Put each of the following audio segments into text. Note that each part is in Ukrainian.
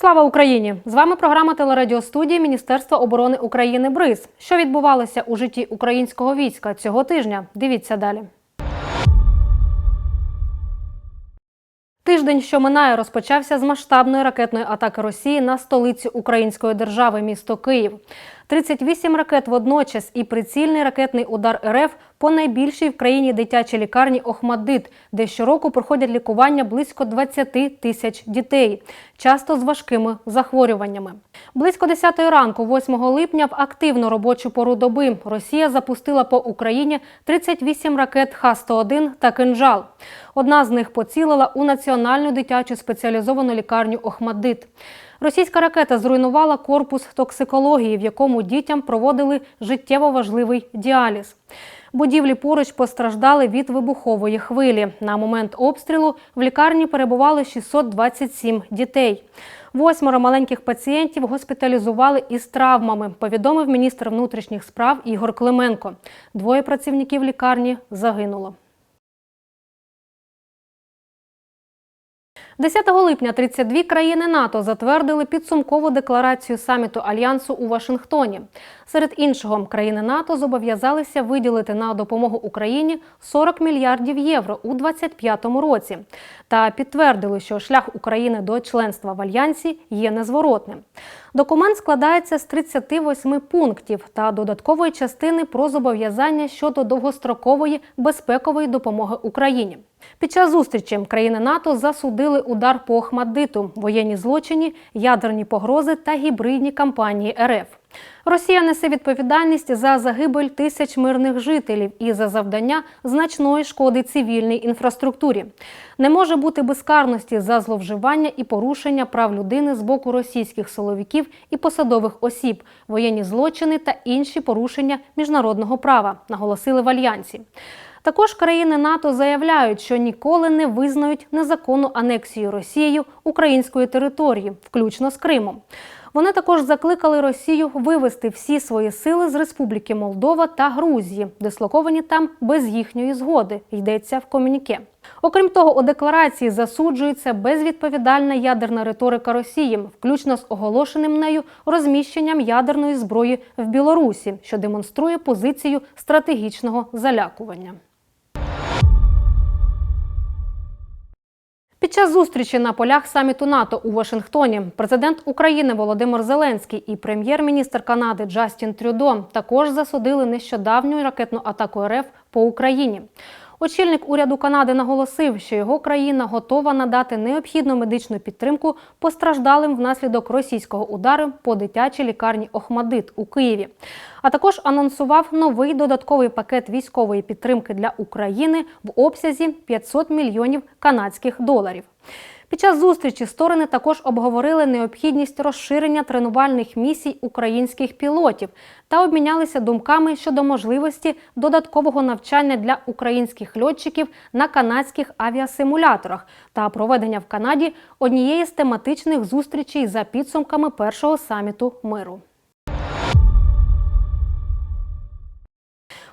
Слава Україні! З вами програма телерадіостудії Міністерства оборони України БРИЗ. Що відбувалося у житті українського війська цього тижня? Дивіться далі. Тиждень, що минає, розпочався з масштабної ракетної атаки Росії на столицю української держави, місто Київ. 38 ракет водночас і прицільний ракетний удар РФ по найбільшій в країні дитячій лікарні Охмаддит, де щороку проходять лікування близько 20 тисяч дітей, часто з важкими захворюваннями. Близько 10 ранку, 8 липня, в активну робочу пору доби Росія запустила по Україні 38 ракет Х-101 та «Кинжал». Одна з них поцілила у національну дитячу спеціалізовану лікарню Охмаддит. Російська ракета зруйнувала корпус токсикології, в якому дітям проводили життєво важливий діаліз. Будівлі поруч постраждали від вибухової хвилі. На момент обстрілу в лікарні перебували 627 дітей. Восьмеро маленьких пацієнтів госпіталізували із травмами, повідомив міністр внутрішніх справ Ігор Клименко. Двоє працівників лікарні загинуло. 10 липня 32 країни НАТО затвердили підсумкову декларацію саміту альянсу у Вашингтоні. Серед іншого, країни НАТО зобов'язалися виділити на допомогу Україні 40 мільярдів євро у 2025 році та підтвердили, що шлях України до членства в альянсі є незворотним. Документ складається з 38 пунктів та додаткової частини про зобов'язання щодо довгострокової безпекової допомоги Україні. Під час зустрічі країни НАТО засудили удар по Охмаддиту, воєнні злочині, ядерні погрози та гібридні кампанії РФ. Росія несе відповідальність за загибель тисяч мирних жителів і за завдання значної шкоди цивільній інфраструктурі. Не може бути безкарності за зловживання і порушення прав людини з боку російських силовиків і посадових осіб, воєнні злочини та інші порушення міжнародного права, наголосили в альянсі. Також країни НАТО заявляють, що ніколи не визнають незаконну анексію Росією української території, включно з Кримом. Вони також закликали Росію вивести всі свої сили з Республіки Молдова та Грузії, дислоковані там без їхньої згоди, йдеться в комюніке. Окрім того, у декларації засуджується безвідповідальна ядерна риторика Росії, включно з оголошеним нею розміщенням ядерної зброї в Білорусі, що демонструє позицію стратегічного залякування. Під час зустрічі на полях саміту НАТО у Вашингтоні президент України Володимир Зеленський і прем'єр-міністр Канади Джастін Трюдо також засудили нещодавню ракетну атаку РФ по Україні. Очільник уряду Канади наголосив, що його країна готова надати необхідну медичну підтримку постраждалим внаслідок російського удару по дитячій лікарні Охмадит у Києві. А також анонсував новий додатковий пакет військової підтримки для України в обсязі 500 мільйонів канадських доларів. Під час зустрічі сторони також обговорили необхідність розширення тренувальних місій українських пілотів та обмінялися думками щодо можливості додаткового навчання для українських льотчиків на канадських авіасимуляторах та проведення в Канаді однієї з тематичних зустрічей за підсумками першого саміту миру.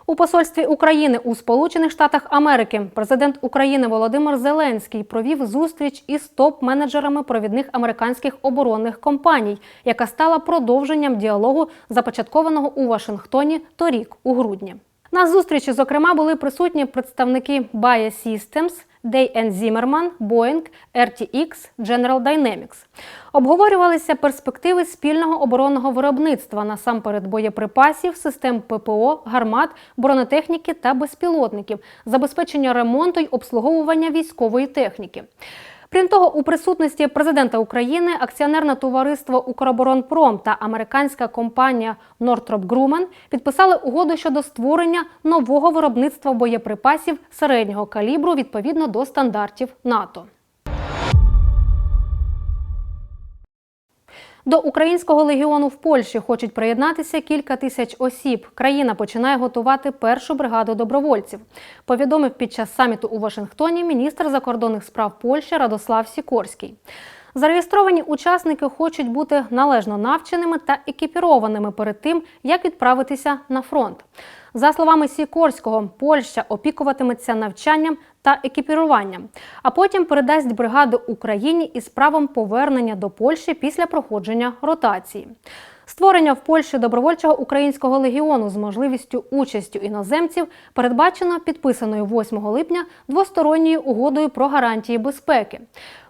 У посольстві України у Сполучених Штатах Америки президент України Володимир Зеленський провів зустріч із топ-менеджерами провідних американських оборонних компаній, яка стала продовженням діалогу, започаткованого у Вашингтоні торік у грудні. На зустрічі, зокрема, були присутні представники Bayer Systems, Day Zimmerman, Boeing, RTX, General Dynamics. Обговорювалися перспективи спільного оборонного виробництва насамперед боєприпасів, систем ППО, гармат, бронетехніки та безпілотників, забезпечення ремонту й обслуговування військової техніки. Крім того, у присутності президента України акціонерне товариство Укроборонпром та американська компанія Northrop Grumman підписали угоду щодо створення нового виробництва боєприпасів середнього калібру відповідно до стандартів НАТО. До українського легіону в Польщі хочуть приєднатися кілька тисяч осіб. Країна починає готувати першу бригаду добровольців. Повідомив під час саміту у Вашингтоні міністр закордонних справ Польщі Радослав Сікорський. Зареєстровані учасники хочуть бути належно навченими та екіпірованими перед тим, як відправитися на фронт. За словами Сікорського, Польща опікуватиметься навчанням та екіпіруванням, а потім передасть бригади Україні із правом повернення до Польщі після проходження ротації. Створення в Польщі добровольчого українського легіону з можливістю участі іноземців передбачено підписаною 8 липня двосторонньою угодою про гарантії безпеки.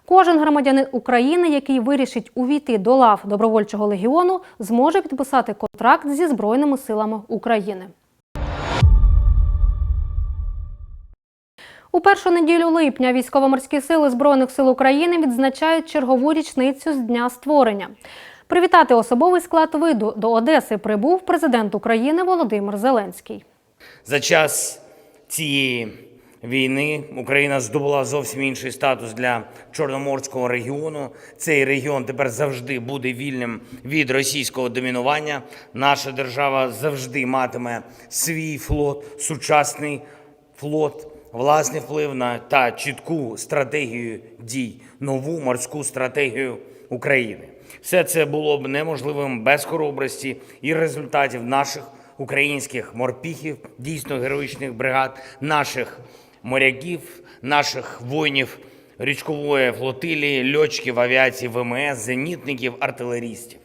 Кожен громадянин України, який вирішить увійти до лав добровольчого легіону, зможе підписати контракт зі Збройними силами України. У першу неділю липня військово-морські сили Збройних сил України відзначають чергову річницю з дня створення. Привітати особовий склад виду до Одеси прибув президент України Володимир Зеленський. За час цієї війни Україна здобула зовсім інший статус для Чорноморського регіону. Цей регіон тепер завжди буде вільним від російського домінування. Наша держава завжди матиме свій флот, сучасний флот, власний вплив на та чітку стратегію дій, нову морську стратегію України. Все це було б неможливим без хоробрості і результатів наших українських морпіхів, дійсно героїчних бригад, наших моряків, наших воїнів річкової флотилії, льотчиків авіації ВМС, зенітників, артилерістів,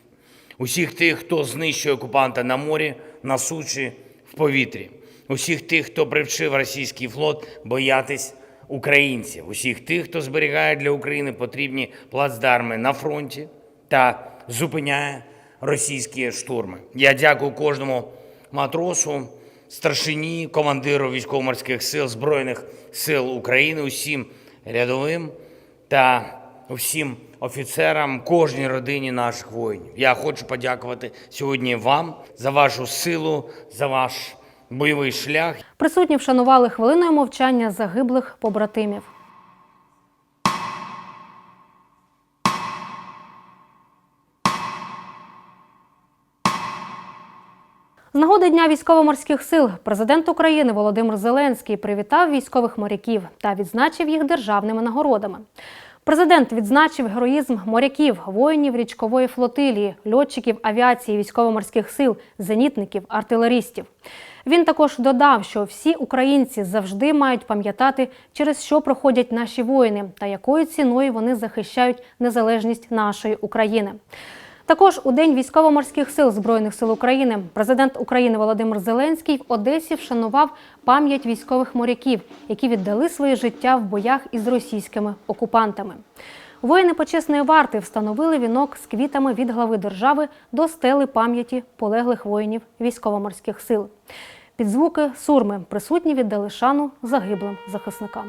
усіх тих, хто знищує окупанта на морі, на сучі, в повітрі, усіх тих, хто привчив російський флот боятись українців, усіх тих, хто зберігає для України потрібні плацдарми на фронті та зупиняє російські штурми. Я дякую кожному матросу, старшині, командиру військово-морських сил Збройних сил України, усім рядовим та усім офіцерам, кожній родині наших воїнів. Я хочу подякувати сьогодні вам за вашу силу, за ваш бойовий шлях. Присутні вшанували хвилиною мовчання загиблих побратимів. З нагоди Дня військово-морських сил президент України Володимир Зеленський привітав військових моряків та відзначив їх державними нагородами. Президент відзначив героїзм моряків, воїнів річкової флотилії, льотчиків авіації військово-морських сил, зенітників, артилерістів. Він також додав, що всі українці завжди мають пам'ятати, через що проходять наші воїни та якою ціною вони захищають незалежність нашої України. Також у День військово-морських сил Збройних сил України президент України Володимир Зеленський в Одесі вшанував пам'ять військових моряків, які віддали своє життя в боях із російськими окупантами. Воїни почесної варти встановили вінок з квітами від глави держави до стели пам'яті полеглих воїнів військово-морських сил. Під звуки сурми присутні віддали шану загиблим захисникам.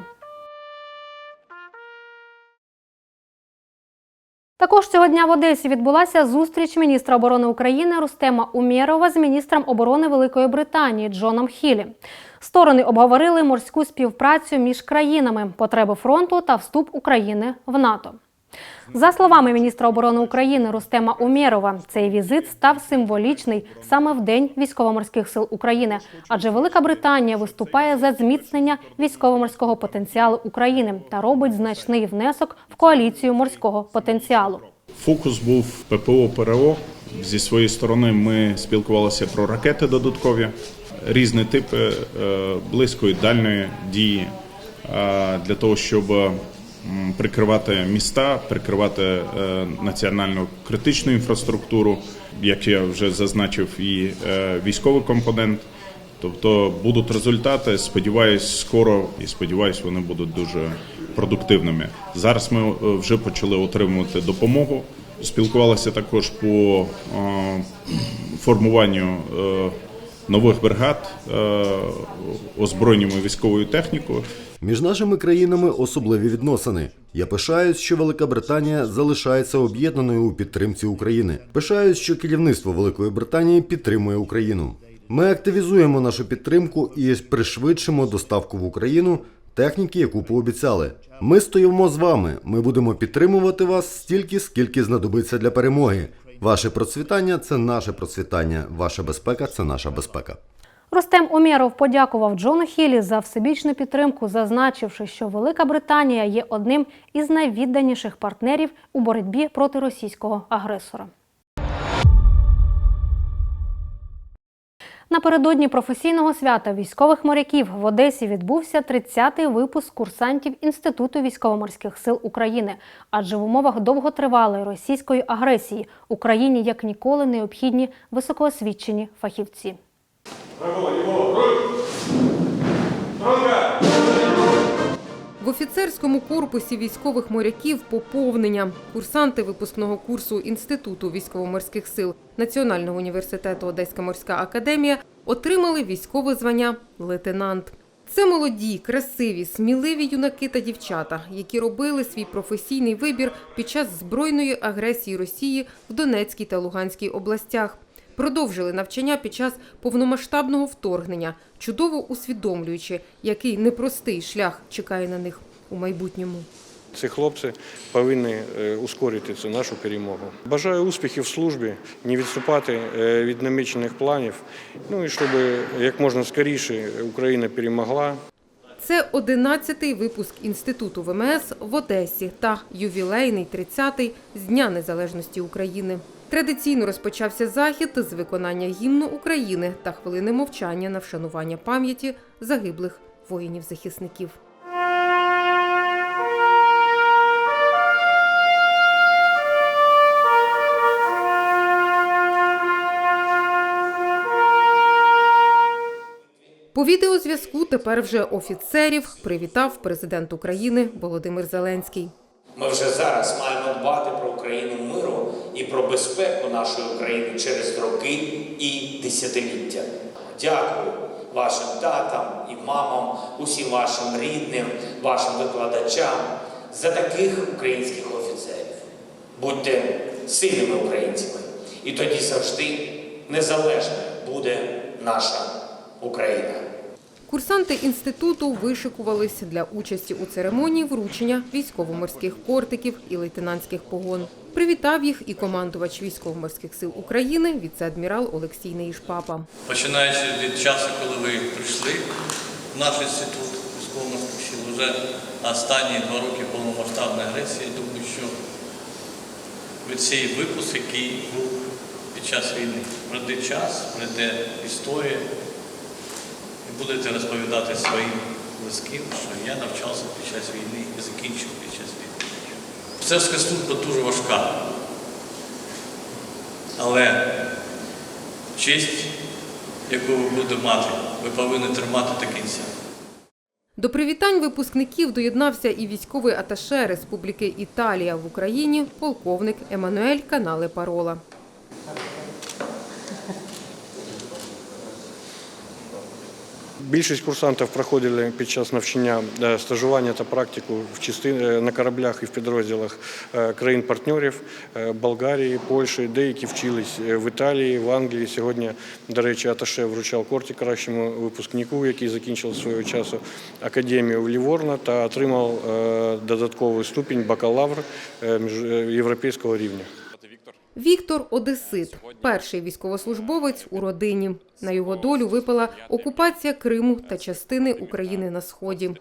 Також цього дня в Одесі відбулася зустріч міністра оборони України Рустема Умєрова з міністром оборони Великої Британії Джоном Хілі. Сторони обговорили морську співпрацю між країнами, потреби фронту та вступ України в НАТО. За словами міністра оборони України Рустема Умєрова, цей візит став символічний саме в День військово-морських сил України, адже Велика Британія виступає за зміцнення військово-морського потенціалу України та робить значний внесок в коаліцію морського потенціалу. Фокус був ППО ПРО. Зі своєї сторони ми спілкувалися про ракети додаткові, різні типи е, близької дальної дії е, для того, щоб прикривати міста, прикривати е, національну критичну інфраструктуру, як я вже зазначив, і е, військовий компонент. Тобто будуть результати. Сподіваюсь, скоро і сподіваюсь, вони будуть дуже продуктивними. Зараз ми е, вже почали отримувати допомогу. Спілкувалися також по формуванню нових бригад, е, озброєннями військовою технікою. Між нашими країнами особливі відносини. Я пишаюсь, що Велика Британія залишається об'єднаною у підтримці України. Пишаюсь, що керівництво Великої Британії підтримує Україну. Ми активізуємо нашу підтримку і пришвидшимо доставку в Україну техніки, яку пообіцяли. Ми стоїмо з вами. Ми будемо підтримувати вас стільки, скільки знадобиться для перемоги. Ваше процвітання це наше процвітання. Ваша безпека це наша безпека. Ростем Омєров подякував Джону Хілі за всебічну підтримку, зазначивши, що Велика Британія є одним із найвідданіших партнерів у боротьбі проти російського агресора. Напередодні професійного свята військових моряків в Одесі відбувся 30-й випуск курсантів Інституту військово-морських сил України. Адже в умовах довготривалої російської агресії Україні як ніколи необхідні високоосвічені фахівці. В офіцерському корпусі військових моряків поповнення. Курсанти випускного курсу Інституту військово-морських сил Національного університету Одеська морська академія отримали військове звання лейтенант. Це молоді, красиві, сміливі юнаки та дівчата, які робили свій професійний вибір під час збройної агресії Росії в Донецькій та Луганській областях. Продовжили навчання під час повномасштабного вторгнення, чудово усвідомлюючи, який непростий шлях чекає на них у майбутньому. Ці хлопці повинні е, ускорити цю нашу перемогу. Бажаю успіхів в службі, не відступати е, від намічених планів. Ну і щоб як можна скоріше Україна перемогла. Це 11-й випуск інституту ВМС в Одесі та ювілейний 30-й з Дня Незалежності України. Традиційно розпочався захід з виконання гімну України та хвилини мовчання на вшанування пам'яті загиблих воїнів-захисників. По відеозв'язку тепер вже офіцерів привітав президент України Володимир Зеленський. Ми вже зараз маємо дбати про Україну миру і про безпеку нашої України через роки і десятиліття. Дякую вашим татам і мамам, усім вашим рідним, вашим викладачам за таких українських офіцерів. Будьте сильними українцями, і тоді завжди незалежною буде наша Україна. Курсанти інституту вишикувалися для участі у церемонії вручення військово-морських кортиків і лейтенантських погон. Привітав їх і командувач військово-морських сил України, віце-адмірал Олексій Неїшпапа. Починаючи від часу, коли ви прийшли в наш інститут військово-морських сил, вже останні два роки повномасштабної агресії, думаю, що від цей випуск, який був під час війни, пройде час, пройде історія, будете розповідати своїм близьким, що я навчався під час війни і закінчив під час війни. Офіцерська служба дуже важка. Але честь, яку ви будете мати, ви повинні тримати до кінця. До привітань випускників доєднався і військовий аташе Республіки Італія в Україні, полковник Еммануель Канале Парола. Більшість курсантів проходили під час навчання е, стажування та практику в частин е, на кораблях і в підрозділах е, країн-партнерів Болгарії, Польщі, деякі вчились в Італії, в Англії. Сьогодні, до речі, Аташе вручав корті кращому випускнику, який закінчив свого часу академію в Ліворно та отримав додатковий ступінь бакалавр європейського рівня. Віктор Одесит, перший військовослужбовець у родині. На його долю випала окупація Криму та частини України на сході.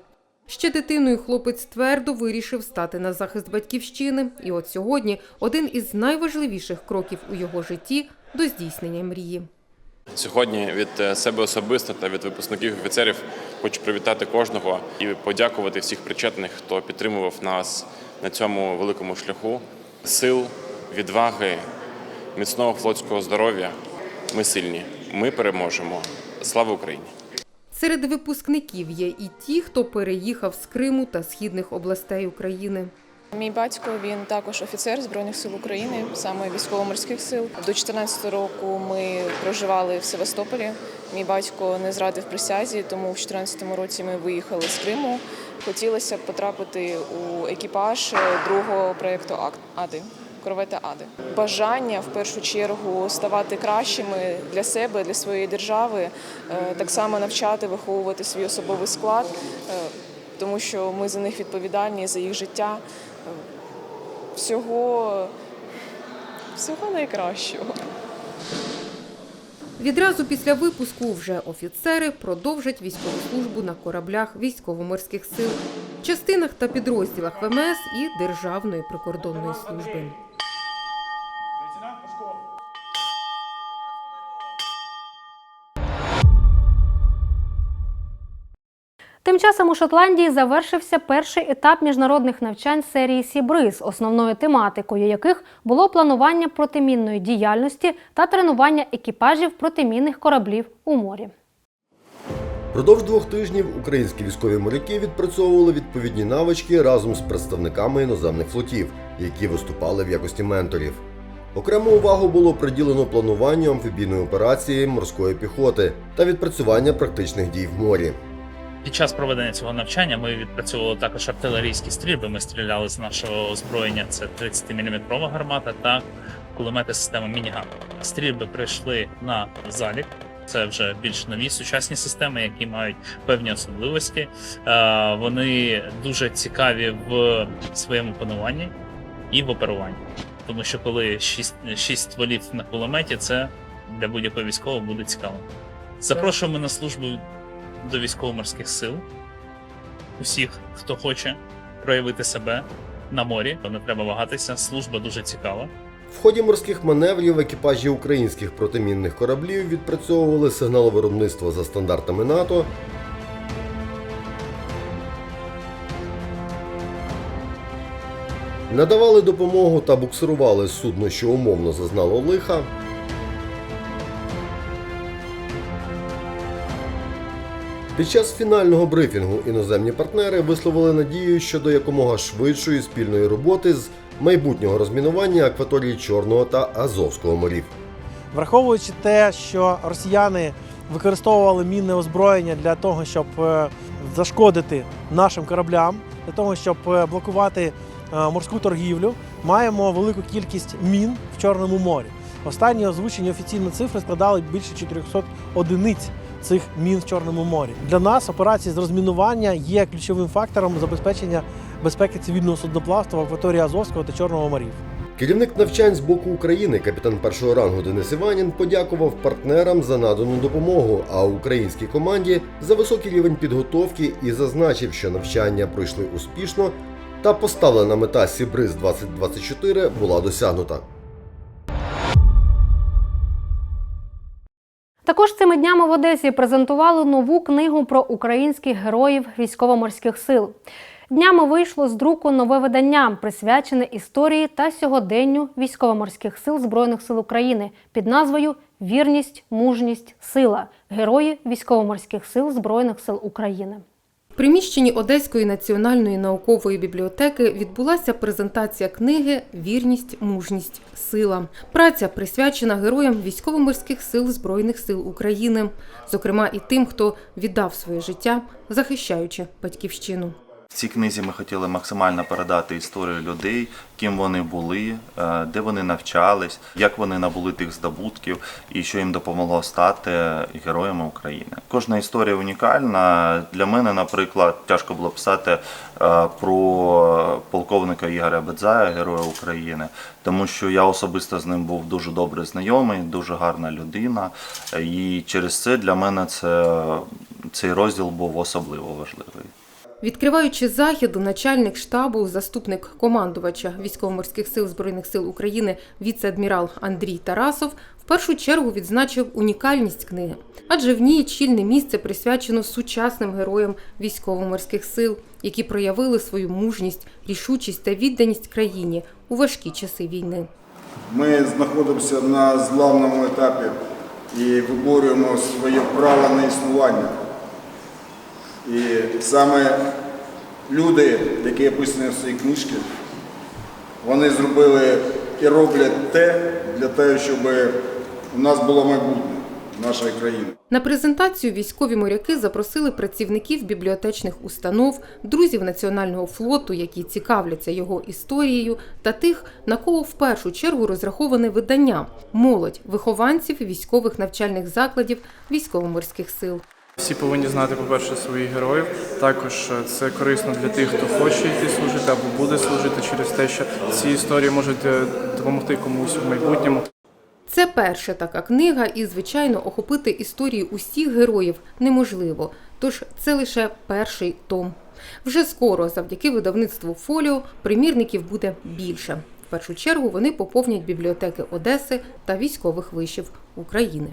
Ще дитиною хлопець твердо вирішив стати на захист батьківщини, і от сьогодні один із найважливіших кроків у його житті до здійснення мрії. Сьогодні від е, себе особисто та від випускників офіцерів хочу привітати кожного і подякувати всіх причетних, хто підтримував нас на цьому великому шляху. Сил, відваги, міцного флотського здоров'я. Ми сильні. Ми переможемо. Слава Україні! Серед випускників є і ті, хто переїхав з Криму та східних областей України. Мій батько він також офіцер збройних сил України, саме військово-морських сил. До 14 року ми проживали в Севастополі. Мій батько не зрадив присязі, тому в 14 році ми виїхали з Криму. Хотілося б потрапити у екіпаж другого проєкту «Ак- Ади. Корвета Ади. Бажання в першу чергу ставати кращими для себе, для своєї держави, е, так само навчати, виховувати свій особовий склад, е, тому що ми за них відповідальні, за їх життя. Е, Всього, всього найкращого. Відразу після випуску вже офіцери продовжать військову службу на кораблях військово-морських сил, частинах та підрозділах ВМС і Державної прикордонної служби. Тим часом у Шотландії завершився перший етап міжнародних навчань серії Сібриз, основною тематикою яких було планування протимінної діяльності та тренування екіпажів протимінних кораблів у морі. Продовж двох тижнів українські військові моряки відпрацьовували відповідні навички разом з представниками іноземних флотів, які виступали в якості менторів. Окрему увагу було приділено плануванню амфібійної операції морської піхоти та відпрацювання практичних дій в морі. Під час проведення цього навчання ми відпрацьовували також артилерійські стрільби. Ми стріляли з нашого озброєння. Це 30-мм гармата та кулемети системи Мініган. Стрільби прийшли на залік. Це вже більш нові сучасні системи, які мають певні особливості. Е, Вони дуже цікаві в своєму пануванні і в оперуванні. Тому що коли 6, 6 стволів на кулеметі, це для будь-якого військового буде цікаво. Запрошуємо на службу до військово-морських сил. Усіх, хто хоче проявити себе на морі, то не треба вагатися. Служба дуже цікава. В ході морських маневрів екіпажі українських протимінних кораблів відпрацьовували сигналовиробництво за стандартами НАТО, надавали допомогу та буксирували судно, що умовно зазнало лиха. Під час фінального брифінгу іноземні партнери висловили надію щодо якомога швидшої спільної роботи з майбутнього розмінування акваторії Чорного та Азовського морів. Враховуючи те, що росіяни використовували мінне озброєння для того, щоб е, зашкодити нашим кораблям, для того, щоб е, блокувати е, морську торгівлю, маємо велику кількість мін в Чорному морі. Останні озвучені офіційні цифри складали більше 400 одиниць цих мін в Чорному морі. Для нас операції з розмінування є ключовим фактором забезпечення безпеки цивільного судноплавства в акваторії Азовського та Чорного морів. Керівник навчань з боку України, капітан першого рангу Денис Іванін, подякував партнерам за надану допомогу, а українській команді за високий рівень підготовки і зазначив, що навчання пройшли успішно та поставлена мета Сібриз 2024 була досягнута. Також цими днями в Одесі презентували нову книгу про українських героїв військово-морських сил. Днями вийшло з друку нове видання, присвячене історії та сьогоденню військово-морських сил Збройних сил України під назвою Вірність, мужність, сила герої військово-морських сил Збройних сил України. Приміщенні Одеської національної наукової бібліотеки відбулася презентація книги Вірність, мужність, сила. Праця присвячена героям військово-морських сил Збройних сил України, зокрема і тим, хто віддав своє життя, захищаючи батьківщину. В цій книзі ми хотіли максимально передати історію людей, ким вони були, е, де вони навчались, як вони набули тих здобутків і що їм допомогло стати героями України. Кожна історія унікальна. Для мене, наприклад, тяжко було писати е, про полковника Ігоря Бедзая, героя України, тому що я особисто з ним був дуже добре знайомий, дуже гарна людина. І через це для мене це, цей розділ був особливо важливий. Відкриваючи захід, начальник штабу, заступник командувача військово-морських сил Збройних сил України, віце-адмірал Андрій Тарасов в першу чергу відзначив унікальність книги, адже в ній чільне місце присвячено сучасним героям військово-морських сил, які проявили свою мужність, рішучість та відданість країні у важкі часи війни. Ми знаходимося на зламному етапі і виборюємо своє право на існування. І саме люди, які описані в своїй книжці, вони зробили і роблять те для того, щоб у нас було майбутнє нашої країни. На презентацію військові моряки запросили працівників бібліотечних установ, друзів Національного флоту, які цікавляться його історією, та тих, на кого в першу чергу розраховане видання молодь вихованців військових навчальних закладів військово-морських сил. Всі повинні знати, по-перше, своїх героїв. Також це корисно для тих, хто хоче йти служити або буде служити через те, що ці історії можуть е, допомогти комусь в майбутньому. Це перша така книга, і, звичайно, охопити історії усіх героїв неможливо. Тож це лише перший том. Вже скоро, завдяки видавництву Фоліо, примірників буде більше. В першу чергу вони поповнять бібліотеки Одеси та військових вишів України.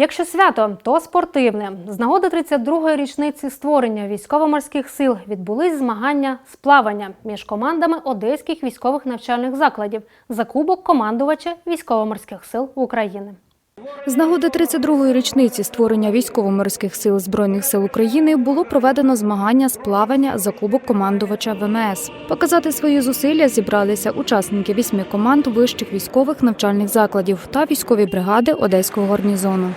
Якщо свято, то спортивне. З нагоди 32-ї річниці створення військово-морських сил відбулись змагання з плавання між командами одеських військових навчальних закладів за кубок командувача військово-морських сил України. З нагоди 32-ї річниці створення військово-морських сил Збройних сил України було проведено змагання з плавання за кубок командувача ВМС. Показати свої зусилля зібралися учасники вісьми команд вищих військових навчальних закладів та військові бригади Одеського гарнізону.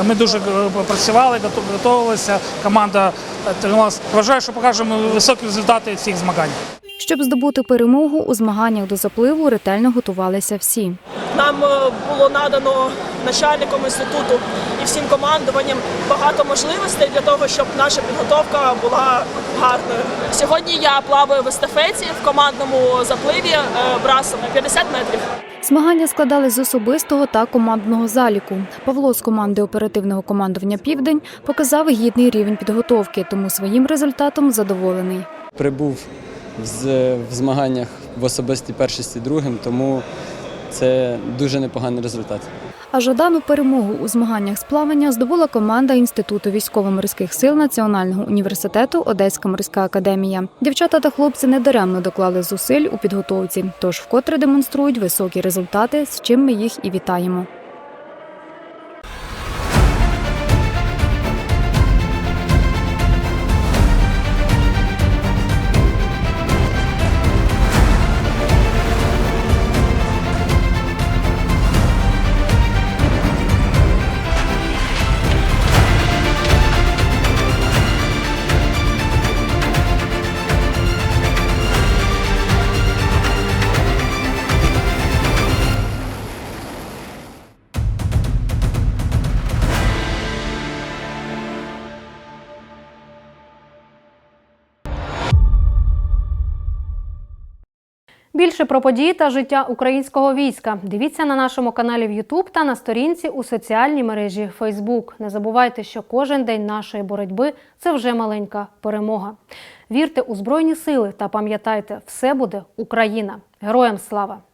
Е, Ми дуже е, працювали, готу- готувалися. Команда е, тренувалася. Вважаю, що покажемо високі результати всіх змагань. Щоб здобути перемогу у змаганнях до запливу, ретельно готувалися всі. Нам було надано начальником інституту і всім командуванням багато можливостей для того, щоб наша підготовка була гарною. Сьогодні я плаваю в естафеті в командному запливі брасом на 50 метрів. Змагання складали з особистого та командного заліку. Павло з команди оперативного командування Південь показав гідний рівень підготовки, тому своїм результатом задоволений. прибув в змаганнях в особистій першості другим, тому це дуже непоганий результат. А жадану перемогу у змаганнях з плавання здобула команда Інституту військово-морських сил Національного університету Одеська морська академія. Дівчата та хлопці недаремно доклали зусиль у підготовці, тож вкотре демонструють високі результати, з чим ми їх і вітаємо. Більше про події та життя українського війська дивіться на нашому каналі в YouTube та на сторінці у соціальній мережі Facebook. Не забувайте, що кожен день нашої боротьби це вже маленька перемога. Вірте у збройні сили та пам'ятайте, все буде Україна. Героям слава!